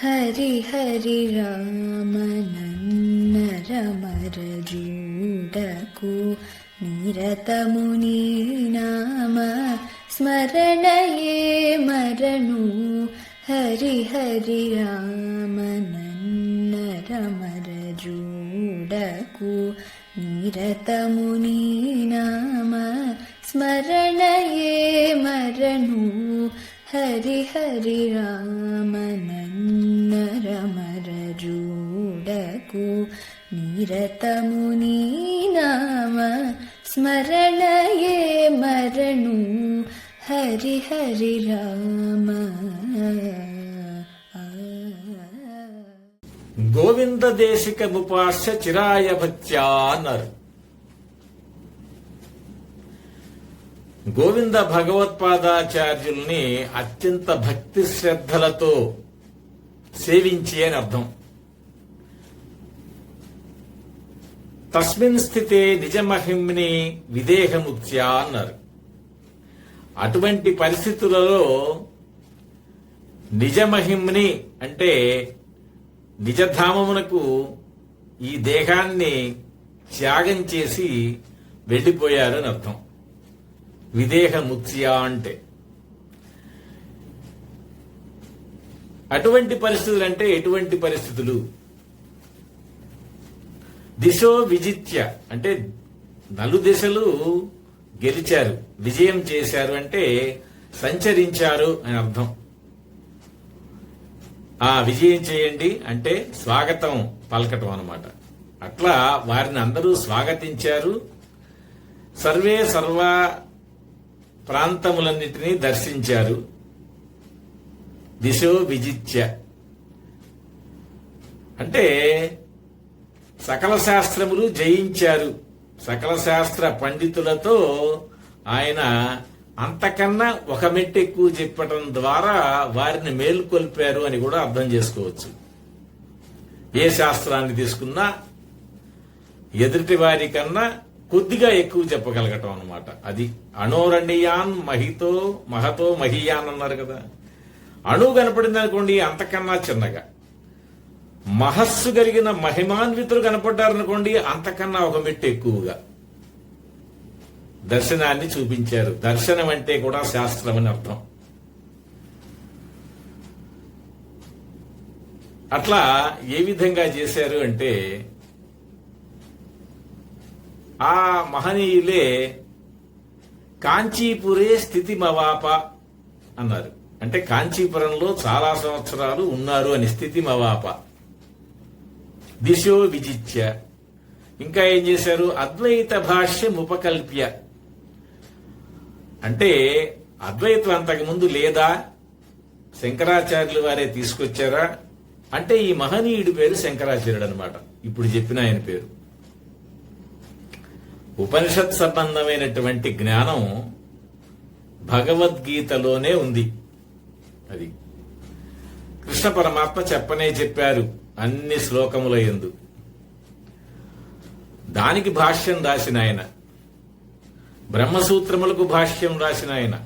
ഹരി ഹരി രാമനന്നരമരജീടകു നിരതമുനി നാമ സ്മരണയേ മരണു. ഹരി ഹരി രാമനന്നരമരജൂടകു നിരതമുനി ശരണു ഹരി ഹരി രാമനന്നരമരൂടകു നിരതമുനി നാമ സ്മരണയേ മരണു. ഹരി ഹരി രാമ. ಗೋವಿಂದ ದೇಶಿಕ ಮುಪಾಶ್ಯ ಚಿರಾಯ ಭತ್ಯಾನರ್ గోవింద భగవత్పాదాచార్యుల్ని అత్యంత భక్తి శ్రద్ధలతో సేవించి అని అర్థం. తస్మిన్ స్థితే నిజమహిమ్ని విదేహముత్యా అన్నారు. అటువంటి పరిస్థితులలో నిజమహిమ్ని అంటే నిజధామమునకు ఈ దేహాన్ని త్యాగం చేసి వెళ్ళిపోయారని అర్థం. విదేహముత్య అంటే అటువంటి పరిస్థితులు అంటే ఎటువంటి పరిస్థితులు? దిశో విజిత్య. అంటే నలు దిశలు గెలిచారు విజయం చేశారు అంటే సంచరించారు అని అర్థం. ఆ విజయం చేయండి అంటే స్వాగతం పలకటం అనమాట అట్లా వారిని అందరూ స్వాగతించారు. సర్వే సర్వ ప్రాంతములన్నిటినీ దర్శించారు. దిశో విజిత్య. అంటే సకల శాస్త్రములు జయించారు. సకల శాస్త్ర పండితులతో ఆయన అంతకన్నా ఒక మెట్టు ఎక్కువ చెప్పటం ద్వారా వారిని మేల్కొల్పారు అని కూడా అర్థం చేసుకోవచ్చు. ఏ శాస్త్రాన్ని తీసుకున్నా ఎదుటి వారి కన్నా కొద్దిగా ఎక్కువ చెప్పగలగటం అనమాట అది అణోరణీయాన్ మహితో మహతో మహియాన్ అన్నారు కదా. అణువు కనపడింది అనుకోండి అంతకన్నా చిన్నగా. మహస్సు కలిగిన మహిమాన్వితులు కనపడ్డారనుకోండి అంతకన్నా ఒక మెట్టు ఎక్కువగా. దర్శనాన్ని చూపించారు. దర్శనం అంటే కూడా శాస్త్రం అని అర్థం. అట్లా ఏ విధంగా చేశారు అంటే ఆ మహనీయులే కాంచీపురే స్థితి మవాప అన్నారు. అంటే కాంచీపురంలో చాలా సంవత్సరాలు ఉన్నారు అని స్థితి మవాప దిశో విజిత్య. ఇంకా ఏం చేశారు? అద్వైత భాష్యం ఉపకల్ప్య. అంటే అద్వైతం అంతకు ముందు లేదా? శంకరాచార్యులు వారే తీసుకొచ్చారా? అంటే ఈ మహనీయుడి పేరు శంకరాచార్యుడు అనమాట ఇప్పుడు చెప్పిన ఆయన పేరు. ఉపనిషత్ సంబంధమైనటువంటి జ్ఞానం భగవద్గీతలోనే ఉంది. అది కృష్ణ పరమాత్మ చెప్పనే చెప్పారు అన్ని శ్లోకముల ఎందు దానికి భాష్యం రాసిన ఆయన. బ్రహ్మసూత్రములకు భాష్యం రాసిన ఆయన.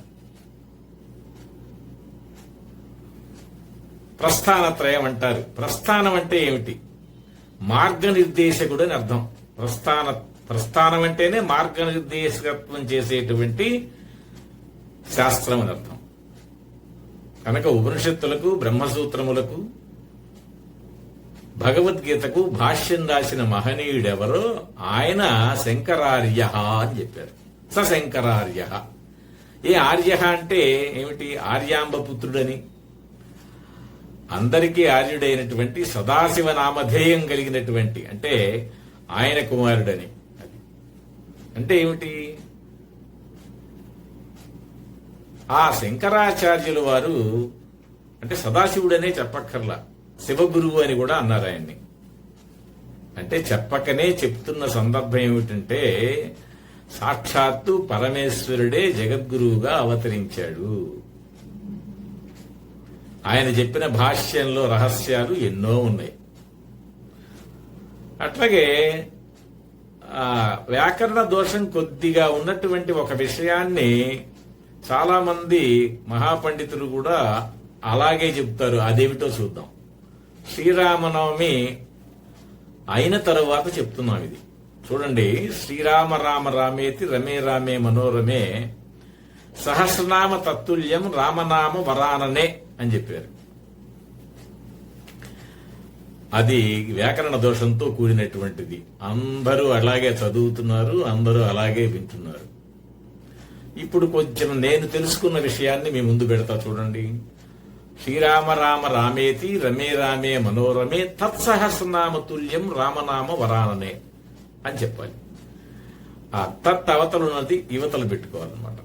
ప్రస్థానత్రయం అంటారు. ప్రస్థానం అంటే ఏమిటి? మార్గనిర్దేశకుడు అని అర్థం. ప్రస్థాన ప్రస్థానం అంటేనే మార్గనిర్దేశకత్వం చేసేటువంటి శాస్త్రం అని అర్థం. కనుక ఉపనిషత్తులకు బ్రహ్మసూత్రములకు భగవద్గీతకు భాష్యం రాసిన మహనీయుడెవరో ఆయన శంకరార్య అని చెప్పారు. స శంకరార్య ఏ ఆర్య అంటే ఏమిటి? ఆర్యాంబ పుత్రుడని అందరికీ ఆర్యుడైనటువంటి సదాశివ నామధేయం కలిగినటువంటి అంటే ఆయన కుమారుడని. అంటే ఏమిటి? ఆ శంకరాచార్యుల వారు అంటే సదాశివుడనే చెప్పక్కర్లా శివగురువు అని కూడా అన్నారు ఆయన్ని. అంటే చెప్పకనే చెప్తున్న సందర్భం ఏమిటంటే సాక్షాత్తు పరమేశ్వరుడే జగద్గురువుగా అవతరించాడు. ఆయన చెప్పిన భాష్యంలో రహస్యాలు ఎన్నో ఉన్నాయి. అట్లాగే వ్యాకరణ దోషం కొద్దిగా ఉన్నటువంటి ఒక విషయాన్ని చాలా మంది మహాపండితులు కూడా అలాగే చెప్తారు. అదేమిటో చూద్దాం. శ్రీరామనవమి అయిన తరువాత చెప్తున్నాం ఇది. చూడండి. శ్రీరామ రామ రామేతి రమే రామే మనోరమే సహస్రనామ తత్తుల్యం రామనామ వరాననే అని చెప్పారు. అది వ్యాకరణ దోషంతో కూడినటువంటిది. అందరూ అలాగే చదువుతున్నారు అందరూ అలాగే వింటున్నారు. ఇప్పుడు కొంచెం నేను తెలుసుకున్న విషయాన్ని మీ ముందు పెడతా చూడండి. శ్రీరామ రామ రామేతి రమే రామే మనోరమే తత్సహస్రనామ తుల్యం రామనామ వరాననే అని చెప్పాలి. ఆ తత్ అవతలున్నది యువతలు పెట్టుకోవాలన్నమాట.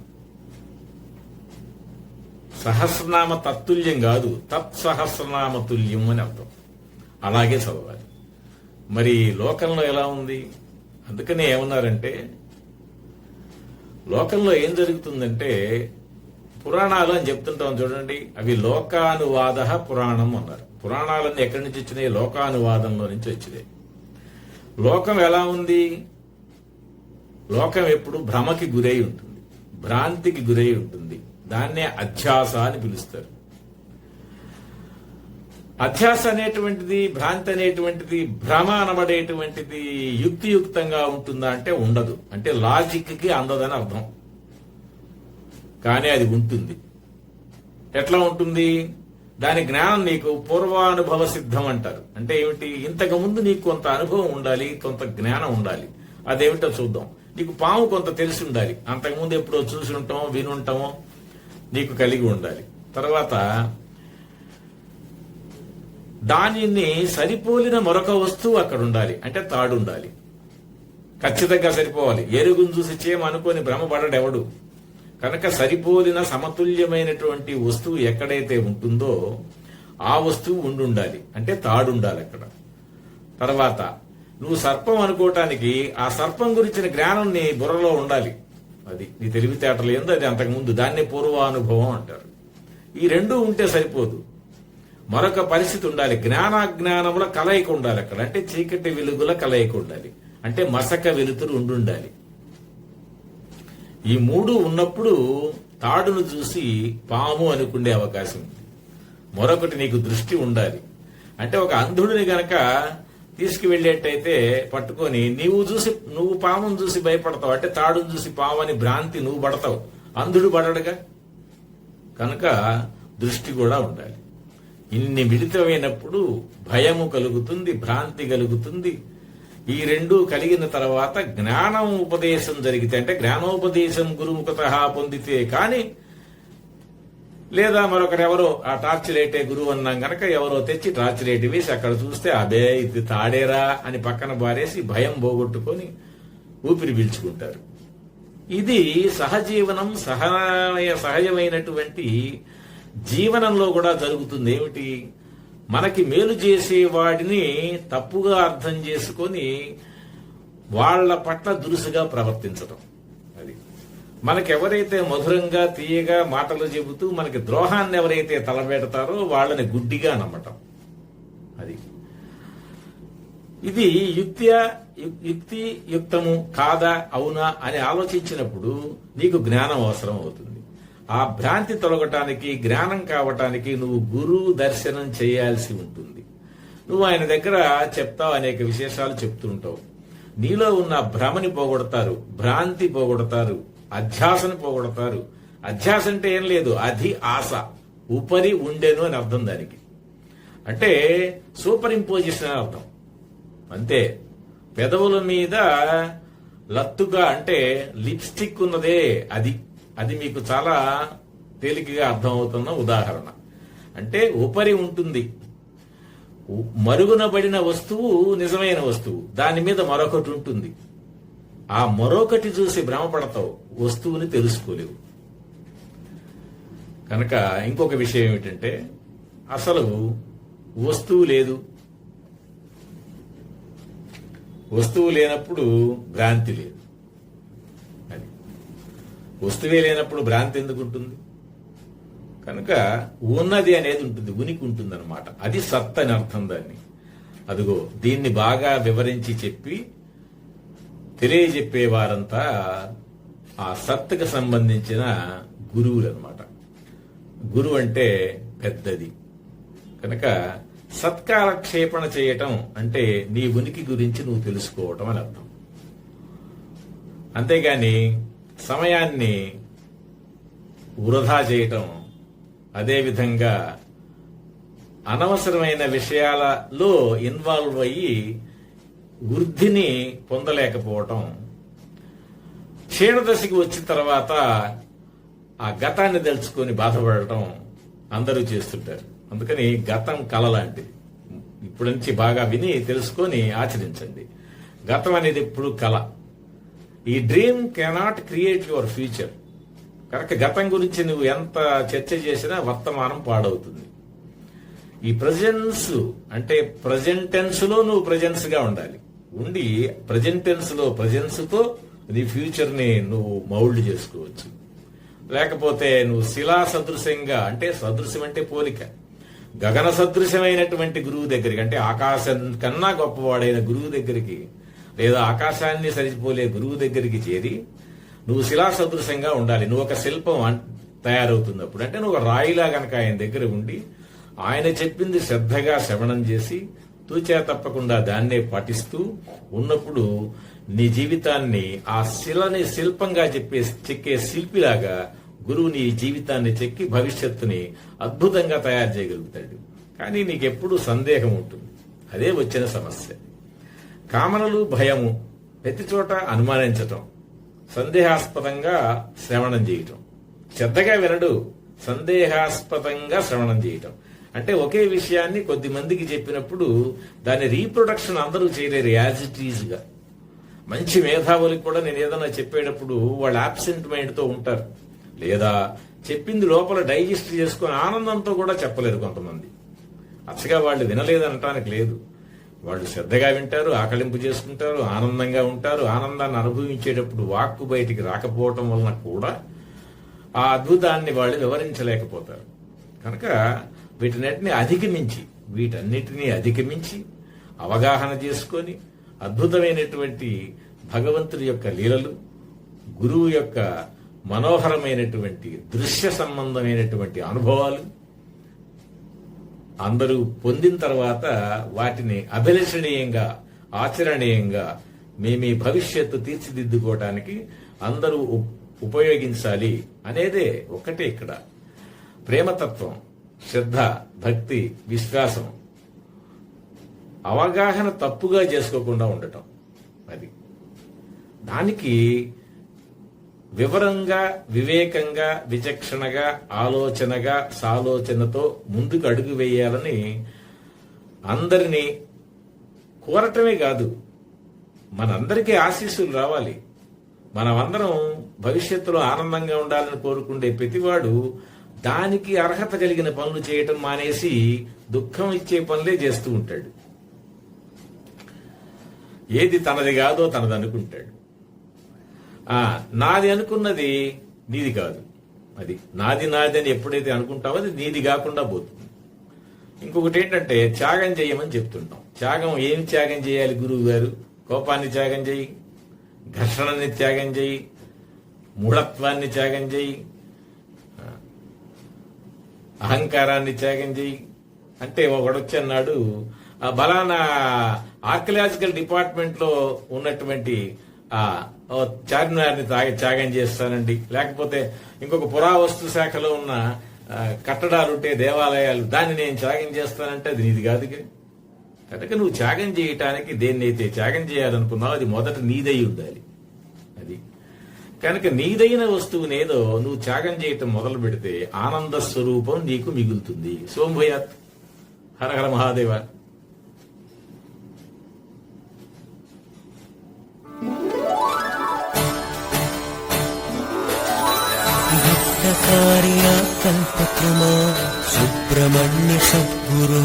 సహస్రనామ తత్తుల్యం కాదు తత్సహస్రనామ తుల్యం అని అర్థం. అలాగే చదవాలి. మరి లోకంలో ఎలా ఉంది? అందుకనే ఏమన్నారంటే లోకంలో ఏం జరుగుతుందంటే పురాణాలు అని చెప్తుంటాం చూడండి అవి లోకానువాద పురాణం అన్నారు. పురాణాలన్నీ ఎక్కడి నుంచి వచ్చినాయి? లోకానువాదంలో నుంచి వచ్చినాయి. లోకం ఎలా ఉంది? లోకం ఎప్పుడు భ్రమకి గురై ఉంటుంది. భ్రాంతికి గురై ఉంటుంది. దాన్నే అధ్యాస అని పిలుస్తారు. అధ్యాస అనేటువంటిది భ్రాంతి అనేటువంటిది భ్రమ అనబడేటువంటిది యుక్తియుక్తంగా ఉంటుందా అంటే ఉండదు. అంటే లాజిక్కి అందదని అర్థం. కానీ అది ఉంటుంది. ఎట్లా ఉంటుంది? దాని జ్ఞానం నీకు పూర్వానుభవ సిద్ధం అంటారు. అంటే ఏమిటి? ఇంతకుముందు నీకు కొంత అనుభవం ఉండాలి కొంత జ్ఞానం ఉండాలి. అదేమిటో చూద్దాం. నీకు పాము కొంత తెలిసి ఉండాలి. అంతకుముందు ఎప్పుడో చూసి ఉంటామో వినుంటామో నీకు కలిగి ఉండాలి. తర్వాత దానిని సరిపోలిన మరొక వస్తువు అక్కడ ఉండాలి అంటే తాడు ఉండాలి ఖచ్చితంగా సరిపోవాలి. ఎరుగును చూసి చేమ అనుకొని భ్రమపడడెవడు కనుక సరిపోలిన సమతుల్యమైనటువంటి వస్తువు ఎక్కడైతే ఉంటుందో ఆ వస్తువు ఉండుండాలి. అంటే తాడు ఉండాలి అక్కడ. తర్వాత నువ్వు సర్పం అనుకోవటానికి ఆ సర్పం గురించిన జ్ఞానం నీ బుర్రలో ఉండాలి. అది నీ తెలివితేటలు ఏందో అది అంతకుముందు దాన్నే పూర్వానుభవం అంటారు. ఈ రెండు ఉంటే సరిపోదు. మరొక పరిస్థితి ఉండాలి. జ్ఞానాజ్ఞానముల కలయిక ఉండాలి అక్కడ. అంటే చీకటి వెలుగుల కలయిక ఉండాలి. అంటే మసక వెలుతురు ఉండుండాలి. ఈ మూడు ఉన్నప్పుడు తాడును చూసి పాము అనుకునే అవకాశం ఉంది. మరొకటి నీకు దృష్టి ఉండాలి. అంటే ఒక అంధుడిని గనక తీసుకువెళ్ళేటైతే పట్టుకొని నీవు చూసి నువ్వు పామును చూసి భయపడతావు. అంటే తాడును చూసి పాము అని భ్రాంతి నువ్వు పడతావు. అంధుడు పడడుగా. కనుక దృష్టి కూడా ఉండాలి. ఇన్ని మిళితమైనప్పుడు భయము కలుగుతుంది భ్రాంతి కలుగుతుంది. ఈ రెండు కలిగిన తర్వాత జ్ఞానం ఉపదేశం జరిగితే అంటే జ్ఞానోపదేశం గురుముఖత పొందితే కానీ లేదా మరొకరెవరో ఆ టార్చ్ లైటే గురువు అన్నాం గనక ఎవరో తెచ్చి టార్చ్ లైట్ వేసి అక్కడ చూస్తే అదే ఇది తాడేరా అని పక్కన బారేసి భయం పోగొట్టుకొని ఊపిరి పీల్చుకుంటారు. ఇది సహజీవనం సహ సహజమైనటువంటి జీవనంలో కూడా జరుగుతుంది ఏమిటి మనకి మేలు చేసే వాడిని తప్పుగా అర్థం చేసుకొని వాళ్ళ పట్ల దురుసుగా ప్రవర్తించడం అది. మనకెవరైతే మధురంగా తీయగా మాటలు చెబుతూ మనకి ద్రోహాన్ని ఎవరైతే తలబెడతారో వాళ్ళని గుడ్డిగా నమ్మటం. అది. ఇది యుక్త్యా యుక్తి యుక్తము కాదా అవునా అని ఆలోచించినప్పుడు నీకు జ్ఞానం అవసరం అవుతుంది. ఆ భ్రాంతి తొలగటానికి జ్ఞానం కావటానికి నువ్వు గురువు దర్శనం చేయాల్సి ఉంటుంది. నువ్వు ఆయన దగ్గర చెప్తావు అనేక విశేషాలు చెప్తుంటావు. నీలో ఉన్న భ్రమని పోగొడతారు భ్రాంతి పోగొడతారు అధ్యాసను పోగొడతారు. అధ్యాస అంటే ఏం లేదు అది ఆశ ఉపరి ఉండెను అని అర్థం దానికి. అంటే సూపర్ ఇంపోజిషన్ అని అర్థం. అంతే. పెదవుల మీద లత్తుగా అంటే లిప్స్టిక్ ఉన్నదే అది. అది మీకు చాలా తేలికగా అర్థమవుతున్న ఉదాహరణ. అంటే ఉపరి ఉంటుంది. మరుగునబడిన వస్తువు నిజమైన వస్తువు. దాని మీద మరొకటి ఉంటుంది. ఆ మరొకటి చూసి భ్రమపడతావు. వస్తువుని తెలుసుకోలేవు. కనుక ఇంకొక విషయం ఏమిటంటే అసలు వస్తువు లేదు. వస్తువు లేనప్పుడు భ్రాంతి లేదు. వస్తువే లేనప్పుడు భ్రాంతి ఎందుకు ఉంటుంది? కనుక ఉన్నది అనేది ఉంటుంది ఉనికి ఉంటుంది అనమాట అది సత్ అని అర్థం దాన్ని. అదిగో దీన్ని బాగా వివరించి చెప్పి తెలియజెప్పేవారంతా ఆ సత్తుకు సంబంధించిన గురువులు అనమాట గురువు అంటే పెద్దది. కనుక సత్కాలక్షేపణ చేయటం అంటే నీ ఉనికి గురించి నువ్వు తెలుసుకోవటం అని అర్థం. అంతేగాని సమయాన్ని వృధా చేయటం అదేవిధంగా అనవసరమైన విషయాలలో ఇన్వాల్వ్ అయ్యి వృద్ధిని పొందలేకపోవటం. క్షీణదశకి వచ్చిన తర్వాత ఆ గతాన్ని తెలుసుకొని బాధపడటం అందరూ చేస్తుంటారు. అందుకని గతం కళ లాంటిది ఇప్పుడు నుంచి బాగా విని తెలుసుకొని ఆచరించండి. గతం అనేది ఎప్పుడు కళ ఈ dream cannot create your future కనుక గతం గురించి నువ్వు ఎంత చర్చ చేసినా వర్తమానం పాడవుతుంది. ఈ ప్రజెన్స్ అంటే ప్రజెంట్లో నువ్వు ప్రజెన్స్గా ఉండాలి. ఉండి ప్రజెంట్ టెన్స్లో ప్రజెన్స్తో నీ ఫ్యూచర్ని నువ్వు మౌల్డ్ చేసుకోవచ్చు. లేకపోతే నువ్వు శిలా సదృశ్యంగా అంటే సదృశ్యం అంటే పోలిక. గగన సదృశ్యమైనటువంటి గురువు దగ్గరికి అంటే ఆకాశం కన్నా గొప్పవాడైన గురువు దగ్గరికి లేదా ఆకాశాన్ని సరిపోలే గురువు దగ్గరికి చేరి నువ్వు శిలా సదృశంగా ఉండాలి. నువ్వు ఒక శిల్పం అన్- తయారవుతున్నప్పుడు అంటే నువ్వు రాయిలా గనక ఆయన దగ్గర ఉండి ఆయన చెప్పింది శ్రద్ధగా శ్రవణం చేసి తూచా తప్పకుండా దాన్నే పాటిస్తూ ఉన్నప్పుడు నీ జీవితాన్ని ఆ శిలని శిల్పంగా చెప్పే చెక్కే శిల్పిలాగా గురువు నీ జీవితాన్ని చెక్కి భవిష్యత్తుని అద్భుతంగా తయారు చేయగలుగుతాడు. కానీ నీకెప్పుడు సందేహం ఉంటుంది. అదే వచ్చిన సమస్య. కామనలు భయము ప్రతి చోట అనుమానించటం సందేహాస్పదంగా శ్రవణం చేయటం. శ్రద్ధగా వినడు సందేహాస్పదంగా శ్రవణం చేయటం. అంటే ఒకే విషయాన్ని కొద్ది మందికి చెప్పినప్పుడు దాని రీప్రొడక్షన్ అందరూ చేయలేరు యాజ్ ఇట్ ఈజ్గా. మంచి మేధావులకు కూడా నేను ఏదైనా చెప్పేటప్పుడు వాళ్ళు ఆబ్సెంట్ మైండ్తో ఉంటారు. లేదా చెప్పింది లోపల డైజెస్ట్ చేసుకుని ఆనందంతో కూడా చెప్పలేరు కొంతమంది. అచ్చగా వాళ్ళు వినలేదనటానికి లేదు. వాళ్ళు శ్రద్ధగా వింటారు ఆకలింపు చేసుకుంటారు ఆనందంగా ఉంటారు. ఆనందాన్ని అనుభవించేటప్పుడు వాక్కు బయటికి రాకపోవటం వలన కూడా ఆ అద్భుతాన్ని వాళ్ళు వివరించలేకపోతారు. కనుక వీటినన్నిటిని అధిగమించి వీటన్నిటినీ అధిగమించి అవగాహన చేసుకొని అద్భుతమైనటువంటి భగవంతుడి యొక్క లీలలు గురువు యొక్క మనోహరమైనటువంటి దృశ్య సంబంధమైనటువంటి అనుభవాలు అందరూ పొందిన తర్వాత వాటిని అభిలషణీయంగా ఆచరణీయంగా మీ మీ భవిష్యత్తు తీర్చిదిద్దుకోవటానికి అందరూ ఉపయోగించాలి అనేదే ఒకటే ఇక్కడ. ప్రేమతత్వం శ్రద్ధ భక్తి విశ్వాసం. అవగాహన తప్పుగా చేసుకోకుండా ఉండటం. అది. దానికి వివరంగా వివేకంగా విచక్షణగా ఆలోచనగా సాలోచనతో ముందుకు అడుగు వేయాలని అందరినీ కోరటమే కాదు. మనందరికీ ఆశీస్సులు రావాలి. మనమందరం భవిష్యత్తులో ఆనందంగా ఉండాలని కోరుకుండే ప్రతివాడు దానికి అర్హత కలిగిన పనులు చేయటం మానేసి దుఃఖం ఇచ్చే పనులే చేస్తూ ఉంటాడు. ఏది తనది కాదో తనది అనుకుంటాడు నాది అనుకున్నది నీది కాదు. అది నాది నాది అని ఎప్పుడైతే అనుకుంటావో అది నీది కాకుండా పోతుంది. ఇంకొకటి ఏంటంటే త్యాగం చేయమని చెప్తుంటాం. త్యాగం ఏం త్యాగం చేయాలి గురువు గారు? కోపాన్ని త్యాగం చేయి ఘర్షణని త్యాగం చేయి మూఢత్వాన్ని త్యాగం చేయి అహంకారాన్ని త్యాగం చేయి. అంటే ఒకడొచ్చి అన్నాడు ఆ బలానా ఆర్కలాజికల్ డిపార్ట్మెంట్లో ఉన్నటువంటి ఆ చార్మినార్ని తాగి త్యాగం చేస్తానండి. లేకపోతే ఇంకొక పురావస్తు శాఖలో ఉన్న కట్టడాలు ఉంటే దేవాలయాలు దాన్ని నేను త్యాగం చేస్తానంటే అది నీది కాదు కనుక నువ్వు త్యాగం చేయటానికి దేన్నైతే త్యాగం చేయాలనుకున్నావు అది మొదట నీదై ఉండాలి. అది. కనుక నీదైన వస్తువునేదో నువ్వు త్యాగం చేయటం మొదలు పెడితే ఆనంద స్వరూపం నీకు మిగులుతుంది. సోంభయాత్. హర హర మహాదేవ. भक्तकार्या कल्पक्रमा सुब्रह्मण्य सद्गुरो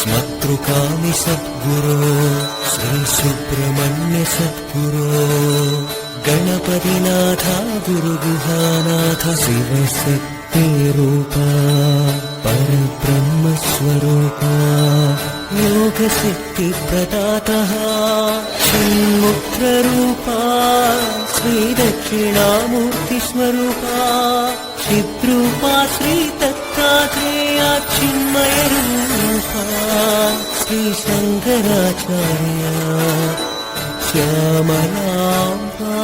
स्मतृकामि सद्गुरो श्रीसुब्रह्मण्य सद्गुरो गणपतिनाथा गुरुगुहानाथ शिवशक्तिरूपा परब्रह्मस्वरूपा योगसिद्धिप्रदातः षण्मुक्त रुद्ररूपा श्रीदक्षिणामूर्तिस्वरूपा चिद्रूपा श्रीदत्तात्रेया चिन्मयरूपा श्रीशङ्कराचार्या श्यामलाम्बा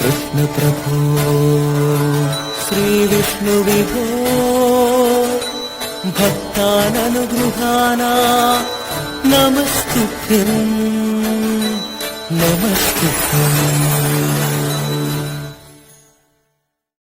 कृष्णप्रभो श्रीविष्णुविभो भक्ताननुगृहाना नमस्तुभ्यम् Namaste. Namaste.